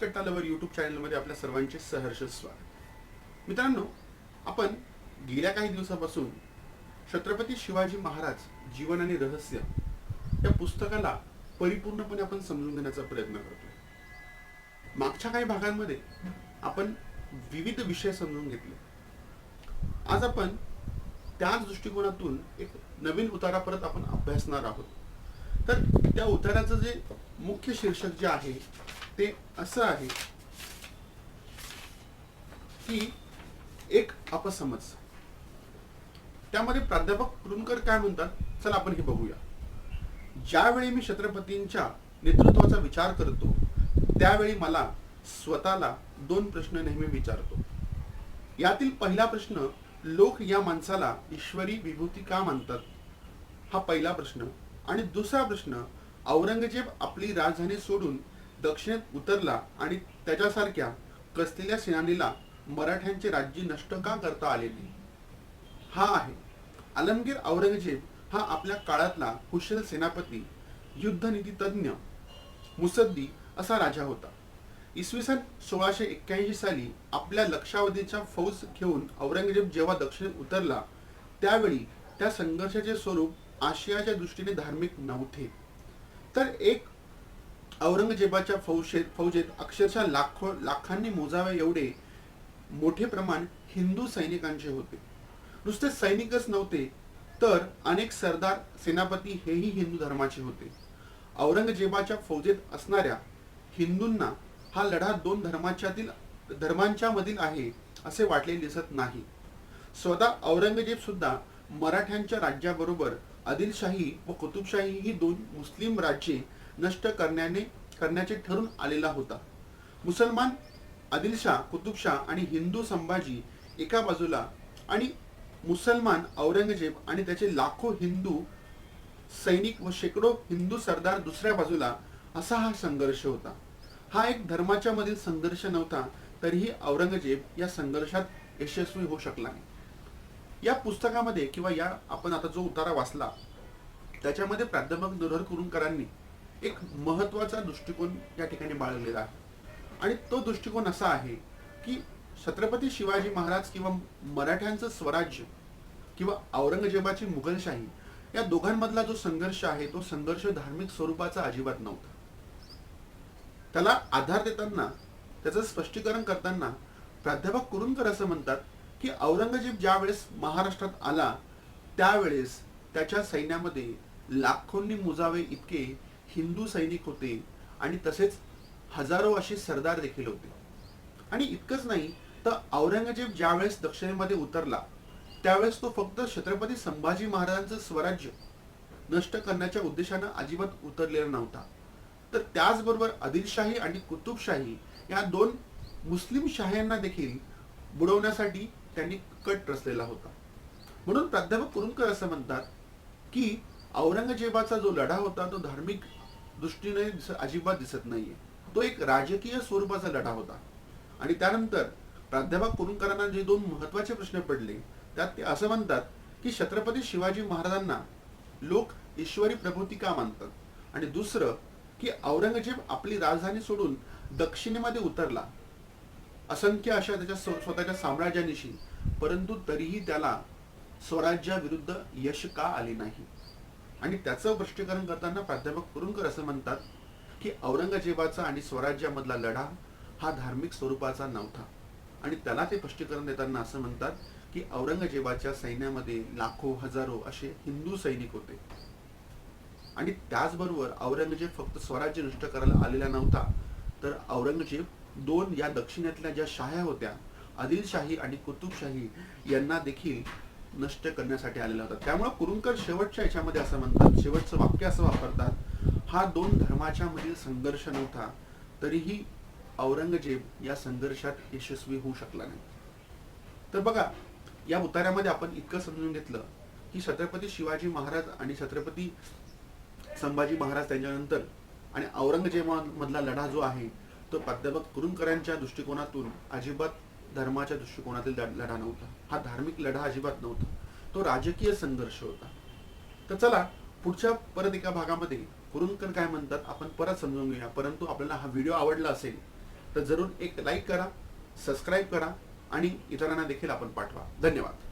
कट्टा lover YouTube चॅनलमध्ये आपल्या सर्वांचे सहर्ष स्वागत. मित्रांनो आपण गेल्या काही दिवसापासून छत्रपती शिवाजी महाराज जीवन आणि रहस्य या पुस्तकाला परिपूर्णपणे आपण समजून घेण्याचा प्रयत्न करतोय. मागच्या काही भागांमध्ये आपण विविध विषय समजून घेतले. आज आपण त्याच दृष्टिकोनातून एक नवीन उतारा परत आपण अभ्यासणार आहोत. तर त्या उताराचं जे मुख्य शीर्षक जे आहे ते असं आहे की एक अपसमज. त्यामध्ये प्राध्यापक कुरुंकर काय म्हणतात? चला आपण हे बघूया. ज्यावेळी मी छत्रपतींच्या नेतृत्वाचा विचार करतो त्यावेळी मला स्वतःला दोन प्रश्न नेहमी विचारतो. यातील पहिला प्रश्न लोक या माणसाला ईश्वरी विभूती का मानतात? हा पहिला प्रश्न. आणि दुसरा प्रश्न औरंगजेब आपली राजधानी सोडून दक्षिणेत उतरला आणि त्याच्यासारख्या कसलेल्या सेनानीला मराठ्यांचे राज्य नष्ट का करता आले नाही? हा आहे. आलमगीर औरंगजेब हा आपल्या काळातला कुशल सेनापती युद्धनीती तज्ञ मुसद्दी असा राजा होता. इसवी सन सोळाशे एक्क्याऐंशी साली आपल्या लक्षावधीच्या फौज घेऊन औरंगजेब जेव्हा दक्षिणेत उतरला त्यावेळी त्या संघर्षाचे स्वरूप आशियाच्या दृष्टीने धार्मिक नव्हते. तर एक औरंगजेबाच्या फौजेत फौजेत अक्षरशः लाखो लाखांनी मोजावे एवढे मोठे प्रमाण हिंदू सैनिकांचे होते. नुसते सैनिकच नव्हते तर अनेक सरदार सेनापती हेही हिंदू धर्माचे होते. औरंगजेबाच्या फौजेत असणाऱ्या हिंदूंना हा लढा दोन धर्माच्यातील धर्मांच्या मधील आहे असे वाटले दिसत नाही. स्वतः औरंगजेब सुद्धा मराठ्यांच्या राज्याबरोबर आदिलशाही व कुतुबशाही ही दोन मुस्लिम राज्ये नष्ट करण्याने करण्याचे ठरून आलेला होता. मुसलमान आदिलशाह कुतुबशाह आणि हिंदू संभाजी एका बाजूला आणि मुसलमान औरंगजेब आणि त्याचे लाखो हिंदू सैनिक व शेकडो हिंदू सरदार दुसऱ्या बाजूला असा हा संघर्ष होता. हा एक धर्माच्या मधील संघर्ष नव्हता तरीही औरंगजेब या संघर्षात यशस्वी होऊ शकला नाही. या पुस्तकामध्ये किंवा या आपण आता जो उतारा वाचला त्याच्यामध्ये प्राध्यापक नरहर कुरुंकरांनी एक महत्त्वाचा दृष्टिकोन या ठिकाणी बाळगलेला आहे. आणि तो दृष्टिकोन असा आहे की छत्रपती शिवाजी महाराज किंवा मराठ्यांचं स्वराज्य किंवा औरंगजेबाची मुघलशाही या दोघांमधला जो संघर्ष आहे तो संघर्ष धार्मिक स्वरूपाचा अजिबात नव्हता. त्याला आधार देताना त्याचं स्पष्टीकरण करताना प्राध्यापक कुरुंकर असं म्हणतात की औरंगजेब ज्या वेळेस महाराष्ट्रात आला त्यावेळेस त्याच्या सैन्यामध्ये लाखोंनी मुजावे इतके हिंदू सैनिक होते आणि तसेच हजारो असे सरदार देखील होते. आणि इतकंच नाही तर औरंगजेब ज्यावेळेस दक्षिणेमध्ये उतरला त्यावेळेस तो फक्त छत्रपती संभाजी महाराजांचं स्वराज्य नष्ट करण्याच्या उद्देशानं अजिबात उतरलेला नव्हता. तर त्याचबरोबर आदिलशाही आणि कुतुबशाही या दोन मुस्लिम शाह्यांना देखील बुडवण्यासाठी त्यांनी कट रचलेला होता. म्हणून प्राध्यापक कुरुंकर असं म्हणतात की औरंगजेबाचा जो लढा होता तो धार्मिक दृष्टीने अजिबात दिसत नाहीये. तो एक राजकीय स्वरूपाचा लढा होता. आणि त्यानंतर प्राध्यापक कुरुंकरांना जे दोन महत्त्वाचे प्रश्न पडले त्यात ते असं म्हणतात की छत्रपती शिवाजी महाराजांना लोक ईश्वरी प्रभूती का मानतात? आणि दुसरं की औरंगजेब आपली राजधानी सोडून दक्षिणेमध्ये उतरला. असंख्य अशा त्याच्या स्वतःच्या साम्राज्यानिशी परंतु तरीही त्याला स्वराज्याविरुद्ध यश का आले नाही? आणि त्याचं स्पष्टीकरण करताना प्राध्यापक कुरुंकर असं म्हणतात की औरंगजेबाचा आणि स्वराज्यामधला लढा हा धार्मिक स्वरूपाचा नव्हता. आणि त्याला ते स्पष्टीकरण देताना असं म्हणतात की औरंगजेबाच्या सैन्यामध्ये लाखो हजारो असे हिंदू सैनिक होते. आणि त्याचबरोबर औरंगजेब फक्त स्वराज्य नष्ट करायला आलेला नव्हता तर औरंगजेब दोन या दक्षिणेतल्या ज्या शाह्या होत्या आदिलशाही आणि कुतुबशाही यांना देखील नष्ट करण्यासाठी आलेला होता. त्यामुळे कुरुंकर शेवटच्या याच्यामध्ये असं म्हणतात शेवटचं वाक्य असं वापरतात हा दोन धर्माच्या मधील संघर्ष नव्हता तरीही औरंगजेब या संघर्षात यशस्वी होऊ शकला नाही. तर बघा या उतार्यामध्ये आपण इतकं समजून घेतलं की छत्रपती शिवाजी महाराज आणि छत्रपती संभाजी महाराज त्यांच्यानंतर आणि औरंगजेबामधला लढा जो आहे तो प्राध्यापक कुरुंकरांच्या दृष्टिकोनातून अजिबात धर्माच्या दृष्टिकोनातील लढा नव्हता. हा धार्मिक लढा अजिबात नव्हता. तो राजकीय संघर्ष होता. तर चला पुढच्या परत एका भागामध्ये कुरुंदकर काय म्हणतात आपण परत समजून घेऊया. परंतु आपल्याला हा व्हिडिओ आवडला असेल तर जरूर एक लाईक करा सबस्क्राईब करा आणि इतरांना देखील आपण पाठवा. धन्यवाद.